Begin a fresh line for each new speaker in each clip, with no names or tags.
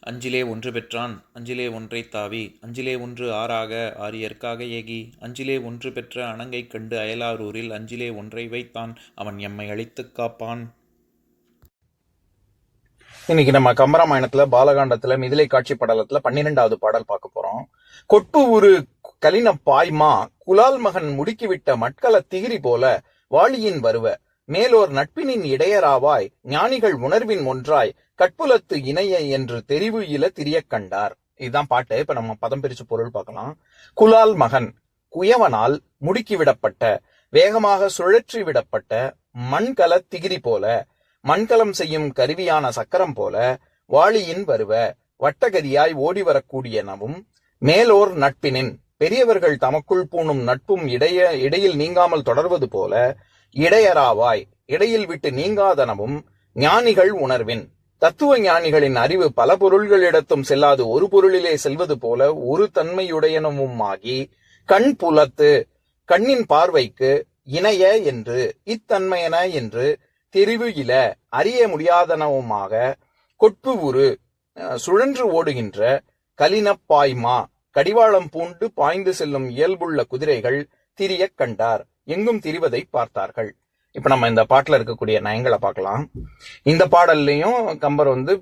அஞ்சிலே ஒன்று பெற்றான் அஞ்சிலே ஒன்றை தாவி அஞ்சிலே ஒன்று ஆறாக ஆரியற்காக ஏகி அஞ்சிலே ஒன்று பெற்ற அணங்கை கண்டு அயலாரூரில் அஞ்சிலே ஒன்றை வைத்தான் அவன் எம்மை அழித்துக் காப்பான்.
இன்னைக்கு நம்ம கம்பராமாயணத்துல பாலகாண்டத்துல மிதிலை காட்சி படலத்துல பன்னிரெண்டாவது பாடல் பார்க்க போறோம். கொட்பு ஒரு கலின பாய்மா குலால் மகன் முடுக்கிவிட்ட மட்கள திகிரி போல வாளியின் வருவ. மேலோர் நட்பினின் இடையராவாய் ஞானிகள் உணர்வின் ஒன்றாய் கட்புலத்து இணைய என்று தெரிவு இல திரியக் கண்டார். இதுதான் பாட்டு. இப்ப நம்ம பதம் பிரிச்சு பொருள் பார்க்கலாம். குலால் மகன் குயவனால் முடுக்கிவிடப்பட்ட வேகமாக சுழற்றி விடப்பட்ட மண்கல திகிரி போல மண்கலம் செய்யும் கருவியான சக்கரம் போல வாளியின் வருவ வட்டகதியாய் ஓடி வரக்கூடியனவும் மேலோர் நட்பினின் பெரியவர்கள் தமக்குள் பூணும் நட்பும் இடைய இடையில் நீங்காமல் தொடர்வது போல இடையராவாய். இடையில் விட்டு நீங்காதனவும் ஞானிகள் உணர்வின். தத்துவ ஞானிகளின் அறிவு பல பொருள்களிடத்தும் செல்லாது ஒரு பொருளிலே செல்வது போல ஒரு தன்மையுடையனவுமாகி கண் புலத்து கண்ணின் பார்வைக்கு இணைய என்று இத்தன்மையன என்று தெரிவு இல அறிய முடியாதனவுமாக கொட்பு உரு அஹ், சுழன்று ஓடுகின்ற கலினப்பாய்மா கடிவாளம் பூண்டு பாய்ந்து செல்லும் இயல்புள்ள குதிரைகள் திரியக் கண்டார். எங்கும் திரிவதை பார்த்தார்கள். இப்ப நம்ம இந்த பாட்டுல இருக்கக்கூடிய நயங்களை பார்க்கலாம். இந்த பாடல்லையும் கம்பர் வந்து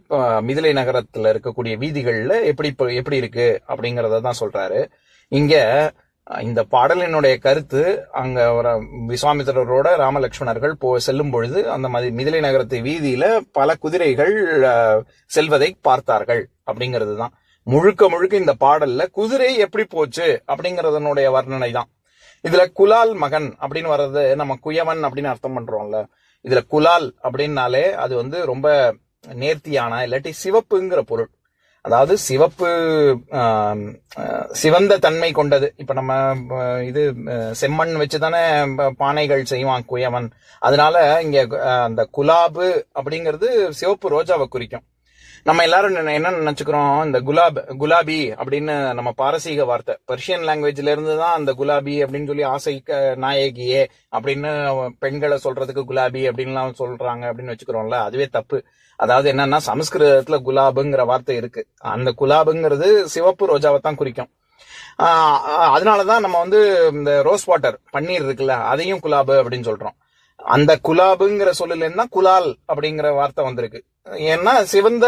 மிதிலை நகரத்துல இருக்கக்கூடிய வீதிகள்ல எப்படி எப்படி இருக்கு அப்படிங்கறத தான் சொல்றாரு. இங்க இந்த பாடலினுடைய கருத்து அங்க ஒரு விஸ்வாமித்திரரோட ராமலட்சுமணர்கள் போ செல்லும் பொழுது அந்த மாதிரி மிதிலை நகரத்து வீதியில பல குதிரைகள் செல்வதை பார்த்தார்கள் அப்படிங்கிறது தான். முழுக்க முழுக்க இந்த பாடல்ல குதிரை எப்படி போச்சு அப்படிங்கறதனுடைய வர்ணனை தான். இதுல குலால் மகன் அப்படின்னு வர்றது நம்ம குயவன் அப்படின்னு அர்த்தம் பண்றோம்ல. இதுல குலால் அப்படின்னாலே அது வந்து ரொம்ப நேர்த்தியான இல்லாட்டி சிவப்புங்கிற பொருள். அதாவது சிவப்பு சிவந்த தன்மை கொண்டது. இப்ப நம்ம இது செம்மண் வச்சுதானே ப- பானைகள் செய்வான் குயவன். அதனால இங்க அந்த குலாபு அப்படிங்கிறது சிவப்பு ரோஜாவை குறிக்கும். நம்ம எல்லாரும் என்ன என்ன நினைச்சுக்கிறோம்? இந்த குலாப் குலாபி அப்படின்னு நம்ம பாரசீக வார்த்தை. பர்ஷியன் லாங்குவேஜ்ல இருந்து தான் அந்த குலாபி அப்படின்னு சொல்லி ஆசை நாயகியே அப்படின்னு பெண்களை சொல்றதுக்கு குலாபி அப்படின்லாம் சொல்றாங்க அப்படின்னு வச்சுக்கிறோம்ல அதுவே தப்பு. அதாவது என்னன்னா சமஸ்கிருதத்துல குலாபுங்கிற வார்த்தை இருக்கு. அந்த குலாபுங்கிறது சிவப்பு ரோஜாவை தான் குறிக்கும். அதனாலதான் நம்ம வந்து இந்த ரோஸ் வாட்டர் பன்னீர் இருக்குல்ல அதையும் குலாபு அப்படின்னு சொல்றோம். அந்த குலாபுங்கிற சொல்லுல இருந்தா குலால் அப்படிங்கிற வார்த்தை வந்திருக்கு. ஏன்னா சிவந்த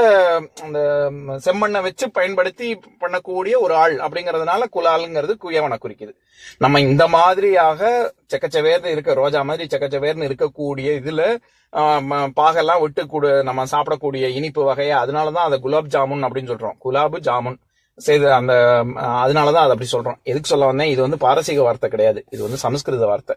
அந்த செம்மண்ணை வச்சு பயன்படுத்தி பண்ணக்கூடிய ஒரு ஆள் அப்படிங்கறதுனால குலாலுங்கிறது குயவனை குறிக்குது. நம்ம இந்த மாதிரியாக செக்கச்சவேர்னு இருக்க ரோஜா மாதிரி செக்கச்சவேர்னு இருக்கக்கூடிய இதுல ம- பாகெல்லாம் விட்டு நம்ம சாப்பிடக்கூடிய இனிப்பு வகையை அதனாலதான் அதை குலாப் ஜாமுன் அப்படின்னு சொல்றோம். குலாபு ஜாமுன். செய்து அந்த அதனால தான் அதை அப்படி சொல்கிறோம் எதுக்கு சொல்ல வந்தேன்? இது வந்து பாரசீக வார்த்தை கிடையாது. இது வந்து சமஸ்கிருத வார்த்தை.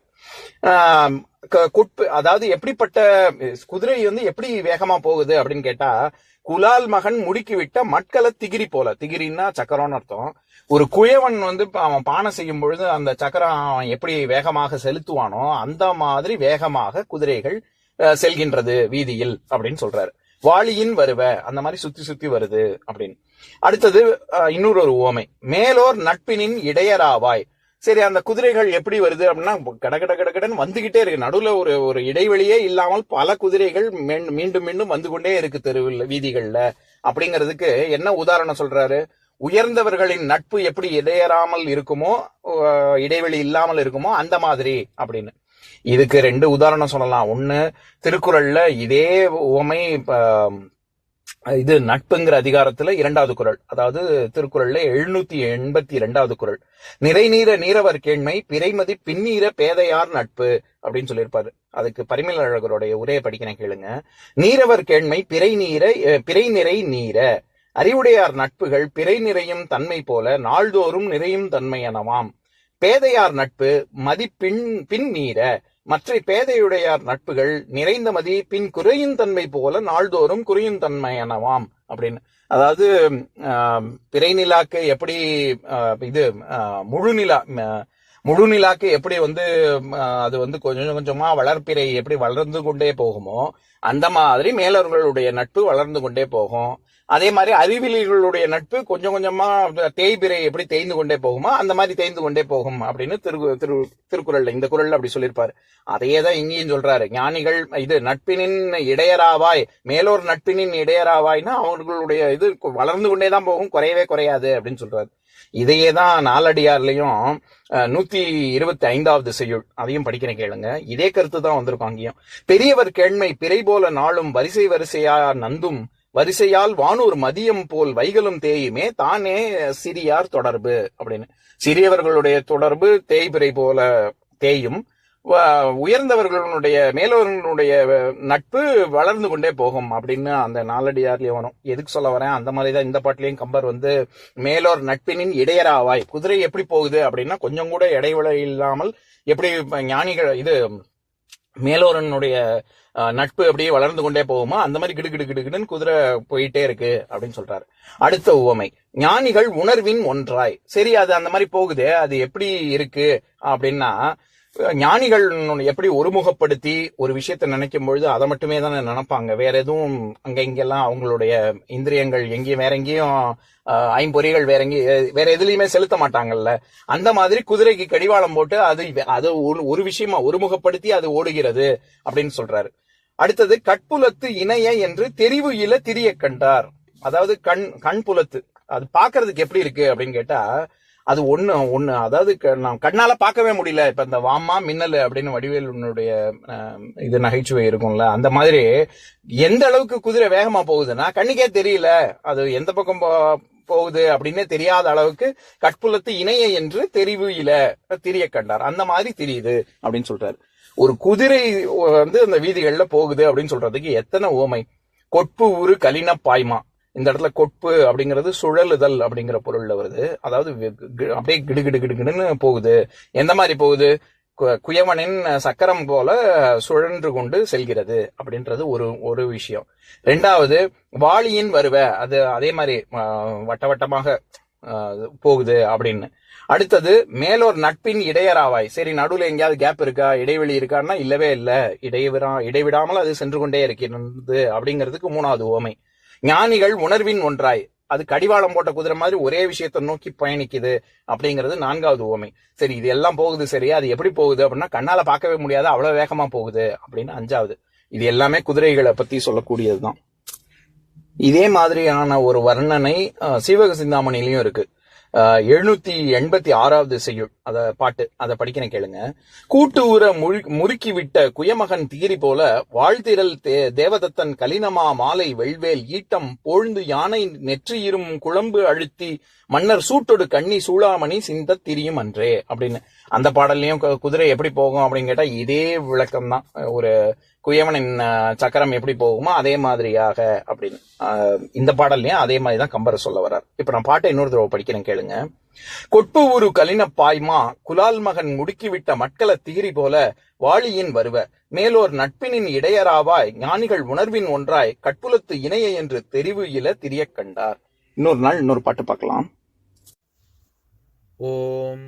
க- குட்பு அதாவது எப்படிப்பட்ட குதிரை வந்து எப்படி வேகமாக போகுது அப்படின்னு கேட்டால் குலால் மகன் முடுக்கி விட்ட மட்களை திகிரி போல. திகிரின்னா சக்கரம்னு அர்த்தம். ஒரு குயவன் வந்து அவன் பானை செய்யும் பொழுது அந்த சக்கரம் அவன் எப்படி வேகமாக செலுத்துவானோ அந்த மாதிரி வேகமாக குதிரைகள் செல்கின்றது வீதியில் அப்படின்னு சொல்றாரு. வாளியின் வருவ அந்த மாதிரி சுத்தி சுத்தி வருது அப்படின்னு. அடுத்தது இன்னொரு ஒரு உவமை. மேலோர் நட்பினின் இடையராவாய். சரி அந்த குதிரைகள் எப்படி வருது அப்படின்னா கட கட கட வந்துகிட்டே இருக்கு. நடுவுல ஒரு ஒரு இடைவெளியே இல்லாமல் பல குதிரைகள் மீண்டும் மீண்டும் மீண்டும் வந்து கொண்டே இருக்கு தெருவில் வீதிகள்ல. அப்படிங்கிறதுக்கு என்ன உதாரணம் சொல்றாரு? உயர்ந்தவர்களின் நட்பு எப்படி இடையறாமல் இருக்குமோ இடைவெளி இல்லாமல் இருக்குமோ அந்த மாதிரி அப்படின்னு. இதுக்கு ரெண்டு உதாரணம் சொல்லலாம். ஒண்ணு திருக்குறள்ல இதே உவமை இது நட்புங்கிற அதிகாரத்துல இரண்டாவது குறள். அதாவது திருக்குறள்ல எழுநூத்தி எண்பத்தி இரண்டாவது குறள். நிறைநீர நீரவர் கேண்மை பிறைமதி பின்னீர பேதையார் நட்பு அப்படின்னு சொல்லியிருப்பாரு. அதுக்கு பரிமலழகருடைய உரையை படிக்கிறேன் கேளுங்க. நீரவர் கேண்மை பிறை நீர பிறை நிறை நீர. அறிவுடையார் நட்புகள் பிறை நிறையும் தன்மை போல நாள்தோறும் நிறையும் தன்மை எனவாம். பேதையார் நட்பு மதிப்பின் பின் நீர மற்ற பேதையுடையார் நட்புகள் நிறைந்த மதி பின் குறையும் தன்மை போல நாள்தோறும் குறையும் தன்மை எனவாம் அப்படின்னு. அதாவது ஆஹ், பிறை நிலாக்கு எப்படி இது முழுநிலா முழு நிலா முழுநிலாக்கு எப்படி வந்து அது வந்து கொஞ்சம் கொஞ்சமா வளர்ப்பிறை எப்படி வளர்ந்து கொண்டே போகுமோ அந்த மாதிரி மேலவர்களுடைய நட்பு வளர்ந்து கொண்டே போகும். அதே மாதிரி அறிவியலிகளுடைய நட்பு கொஞ்சம் கொஞ்சமா தேய்பிரை எப்படி தேய்ந்து கொண்டே போகுமோ அந்த மாதிரி தேய்ந்து கொண்டே போகும் அப்படின்னு திரு திரு திருக்குறள்ல இந்த குரல்ல அப்படி சொல்லியிருப்பாரு. அதையே தான் இங்கேயும் சொல்றாரு. ஞானிகள் இது நட்பினின் இடையராவாய் மேலோர் நட்பினின் இடையராவாய்னா அவர்களுடைய இது வளர்ந்து கொண்டே தான் போகும் குறையவே குறையாது அப்படின்னு சொல்றாரு. இதையே தான் நாலடியார்லையும் நூத்தி இருபத்தி ஐந்தாவது செய்யுள் அதையும் படிக்கிறேன் கேளுங்க. இதே கருத்து தான் வந்திருக்கும் அங்கேயும். பெரியவர் கேண்மை பிறை போல நாளும் வரிசை வரிசையா நந்தும் வரிசையால் வானூர் மதியம் போல் வைகலும் தேயுமே தானே சிறியார் தொடர்பு அப்படின்னு. சிறியவர்களுடைய தொடர்பு தேய்பிறை போல தேயும். வ- உயர்ந்தவர்களுடைய மேலவர்களுடைய நட்பு வளர்ந்து கொண்டே போகும் அப்படின்னு அந்த நாலடியார்லயும் வரும். எதுக்கு சொல்ல வரேன்? அந்த மாதிரி தான் இந்த பாட்டிலையும் கம்பர் வந்து மேலோர் நட்பினின் இடையராவாய். குதிரை எப்படி போகுது அப்படின்னா கொஞ்சம் கூட இடைவெளி இல்லாமல் எப்படி ஞானிகள் இது மேலோரனுடைய அஹ், நட்பு அப்படியே வளர்ந்து கொண்டே போகுமா? அந்த மாதிரி கிடு கிடு கிடுன்னு குதிரை போயிட்டே இருக்கு அப்படின்னு சொல்றாரு. அடுத்த உவமை. ஞானிகள் உணர்வின் ஒன்றாய். சரி அது அந்த மாதிரி போகுது. அது எப்படி இருக்கு? அப்படின்னா ஞானிகள் எப்படி ஒருமுகப்படுத்தி ஒரு விஷயத்தை நினைக்கும் பொழுது அதை மட்டுமே தானே நினைப்பாங்க. வேற எதுவும் அங்க இங்கெல்லாம் அவங்களுடைய இந்திரியங்கள் எங்கேயும் வேற எங்கேயும் ஐம்பொறிகள் வேற எங்கேயும் வேற எதுலயுமே செலுத்த மாட்டாங்கல்ல. அந்த மாதிரி குதிரைக்கு கடிவாளம் போட்டு அது அது ஒரு- ஒரு விஷயமா ஒருமுகப்படுத்தி அது ஓடுகிறது அப்படின்னு சொல்றாரு. அடுத்தது கட்புலத்து இணைய என்று தெரிவு இல திரிய கண்டார். அதாவது கண் கண் புலத்து அது பாக்குறதுக்கு எப்படி இருக்கு அப்படின்னு கேட்டா அது ஒண்ணு ஒண்ணு. அதாவது நான் நாம் கண்ணால பார்க்கவே முடியல. இப்ப இந்த வாமா மின்னல் அப்படின்னு வடிவேலுடைய இது நகைச்சுவை இருக்கும்ல. அந்த மாதிரி எந்த அளவுக்கு குதிரை வேகமா போகுதுன்னா கண்ணுக்கே தெரியல. அது எந்த பக்கம் போ- போகுது அப்படின்னே தெரியாத அளவுக்கு கட்புலத்து இணைய என்று தெரிவு இல திரிய கண்டார். அந்த மாதிரி தெரியுது அப்படின்னு சொல்றாரு. ஒரு குதிரை வந்து அந்த வீதிகள்ல போகுது அப்படின்னு சொல்றதுக்கு எத்தனை ஓமை? கொட்பு ஊரு கலின பாய்மா இந்த இடத்துல கொட்பு அப்படிங்கிறது சுழலுதல் அப்படிங்கிற பொருள்ல வருது. அதாவது அப்படியே கிடு கிடு கிடுன்னு போகுது. எந்த மாதிரி போகுது? கு- குயவனின் சக்கரம் போல சுழன்று கொண்டு செல்கிறது அப்படின்றது ஒரு ஒரு விஷயம். ரெண்டாவது வாளியின் வருவ அது அதே மாதிரி ஆஹ், வட்ட வட்டமாக போகுது அப்படின்னு. அடுத்தது மேலோர் நட்பின் இடையராவாய். சரி நடுவில் எங்கேயாவது கேப் இருக்கா? இடைவெளி இருக்கான்னா இல்லவே இல்லை. இடைவிடா இடைவிடாமல் அது சென்று கொண்டே இருக்கிறது அப்படிங்கிறதுக்கு மூணாவது ஓமை. ஞானிகள் உணர்வின் ஒன்றாய். அது கடிவாளம் போட்ட குதிரை மாதிரி ஒரே விஷயத்தை நோக்கி பயணிக்குது அப்படிங்கிறது நான்காவது ஓமை. சரி இது எல்லாம் போகுது சரி அது எப்படி போகுது அப்படின்னா கண்ணால பார்க்கவே முடியாது அவ்வளவு வேகமா போகுது அப்படின்னு அஞ்சாவது. இது எல்லாமே குதிரைகளை பத்தி சொல்லக்கூடியதுதான். இதே மாதிரியான ஒரு வர்ணனை சீவக சிந்தாமணிலையும் இருக்கு. எழுநூத்தி எண்பத்தி ஆறாவது செய்யுள் அத பாட்டு அதை படிக்கிறேன் கேளுங்க. கூட்டு ஊர முழு- முறுக்கி விட்ட குயமகன் தீரி போல வாழ்த்திரல் தே- தேவதத்தன் கலினமா மாலை வெள்வேல் ஈட்டம் பொழுந்து யானை நெற்றியிரும் குழம்பு அழுத்தி மன்னர் சூட்டொடு கண்ணி சூளாமணி சிந்த திரியும் அன்றே அப்படின்னு. அந்த பாடல்லையும் கு- குதிரை எப்படி போகும் அப்படின்னு கேட்டா இதே விளக்கம் தான் ஒரு குயவனின் சக்கரம் எப்படி போகுமோ அதே மாதிரியாக அப்படின்னு. இந்த பாடல்லையும் அதே மாதிரி தான் கம்பரை சொல்ல வர்றார். இப்போ நான் பாட்டை இன்னொரு தடவை படிக்கிறேன் கேளுங்க. கொட்பு ஊரு கலின பாய்மா குலால் மகன் முடுக்கிவிட்ட மட்கள திகிரி போல வாளியின் வருவ. மேலோர் நட்பினின் இடையராவாய் ஞானிகள் உணர்வின் ஒன்றாய் கட்புலத்து இணைய என்று தெரிவு இல திரியக் கண்டார். இன்னொரு நாள் இன்னொரு பாட்டு பார்க்கலாம்.
ஓம்